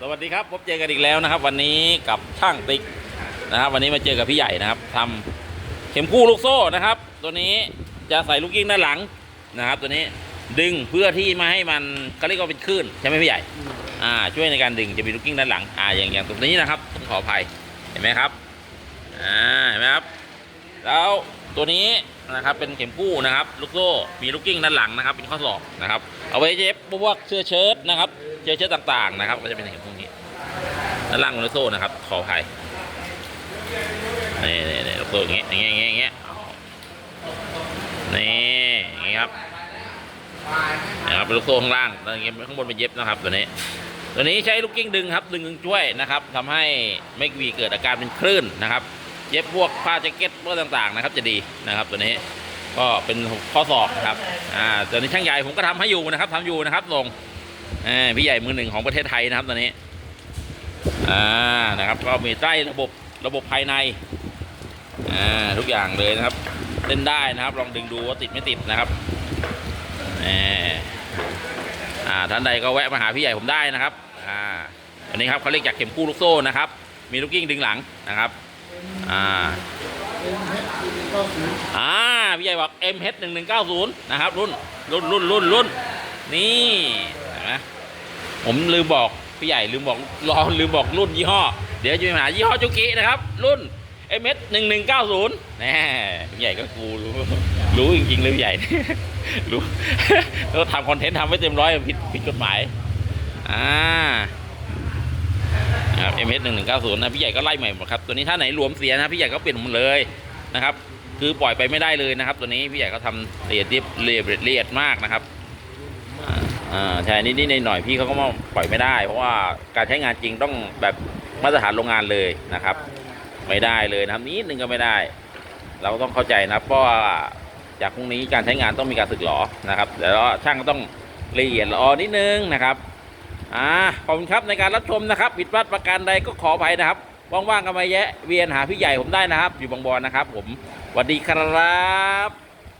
สวัสดีครับพบเจอกันอีกแล้วนะครับ วันนี้กับช่างติ๊กนะครับ วันนี้มาเจอกับพี่ใหญ่นะครับทำเข็มคู่ลูกโซ่นะครับ ตัวนี้จะใส่ลูกกิ้งด้านหลังนะครับ ตัวนี้ดึงเพื่อที่มาให้มันเขาเรียกว่าเป็นคลื่นใช่ไหมพี่ใหญ่อ่าช่วยในการดึงจะมีลูกกิ้งด้านหลังอ่าอย่างอย่างตรงนี้นะครับต้องขออภัยเห็นไหมครับอ่าเห็นไหมครับ แล้วตัวนี้ นะครับ เป็นเข็มกู้นะครับ ลูกโซ่ มีลูกกิ้งด้านหลังนะครับ เป็นข้อศอกนะครับ เอาไว้เย็บพวกเสื้อเชิ้ตนะครับเสื้อเชิ้ตต่างๆนะครับ ก็จะเป็นเข็มพวกนี้ ด้านล่างลูกโซ่นะครับ ขออภัยนี่นี่นี่ลูกโซ่อย่างเงี้ยอย่างเงี้ยอย่างเงี้ยเนี่อย่างเงี้ยครับนะครับเป็นลูกโซ่ข้างล่างแล้วอย่างเงี้ยข้างบนเป็นเย็บนะครับตัวนี้ตัวนี้ใช้ลูกกิ้งดึงครับ ดึงช่วยนะครับทำให้ไม่มีเกิดอาการเป็นคลื่นนะครับ ย็บพวกผ้าแจ็คเก็ตพวกต่างๆนะครับ จะดีนะครับตัวนี้ก็เป็นข้อศอกนะครับอ่าตัวนี้ช่างใหญ่ผมก็ทำให้อยู่นะครับทำอยู่นะครับลงอ่าพี่ใหญ่มือหนึ่งของประเทศไทยนะครับตัวนี้อ่านะครับ ก็มีใต้ระบบระบบภายในอ่าทุกอย่างเลยนะครับเล่นได้นะครับ ลองดึงดูว่าติดไม่ติดนะครับอ่าอ่าท่านใดก็แวะมาหาพี่ใหญ่ผมได้นะครับอ่าอันนี้ครับเขาเรียกจากเข็มคู่ลูกโซ่นะครับ มีลูกกิ้งดึงหลังนะครับ อ่าอ่าพี่ใหญ่บอก MH 1 1 9 0นะครับรุ่นรุ่นรุ่นรุ่นรุ่นนี่เห็นไหมผมลืมบอกพี่ใหญ่ลืมบอกรอลืมบอกรุ่นยี่ห้อ เดี๋ยวจะไปหายี่ห้อจุกินะครับ รุ่น MH 1 1 9 0แน่พี่ใหญ่ก็กูรู้รู้จริงๆเลยพี่ใหญ่รู้แล้วทำคอนเทนต์ทำไว้เต็มร้อยผิดผิดกฎหมายอ่า นะครับ MS 1 1 9 0นะพี่ใหญ่ก็ไล่ใหม่หมดครับตัวนี้ถ้าไหนหลวมเสียนะพี่ใหญ่ก็เปลี่ยนหมดเลยนะครับคือปล่อยไปไม่ได้เลยนะครับ ตัวนี้พี่ใหญ่ก็ทำละเอียดเอียดละเอียดมากนะครับอ่าใช่นิดนิดหน่อยๆพี่เขาก็มาปล่อยไม่ได้ เพราะว่าการใช้งานจริงต้องแบบมาตรฐานโรงงานเลยนะครับ ไม่ได้เลยนะครับนิดนึงก็ไม่ได้ เราก็ต้องเข้าใจนะเพราะว่าจากพรุ่งนี้การใช้งานต้องมีการสึกหรอนะครับแล้วช่างก็ต้องละเอียดละออนิดนึงนะครับ อ่าขอบคุณครับในการรับชมนะครับผิดพลาดประการใดก็ขออภัยนะครับว่างๆก็มาแยะเวียนหาพี่ใหญ่ผมได้นะครับ อยู่บางบอนนะครับ ผมสวัสดีครับ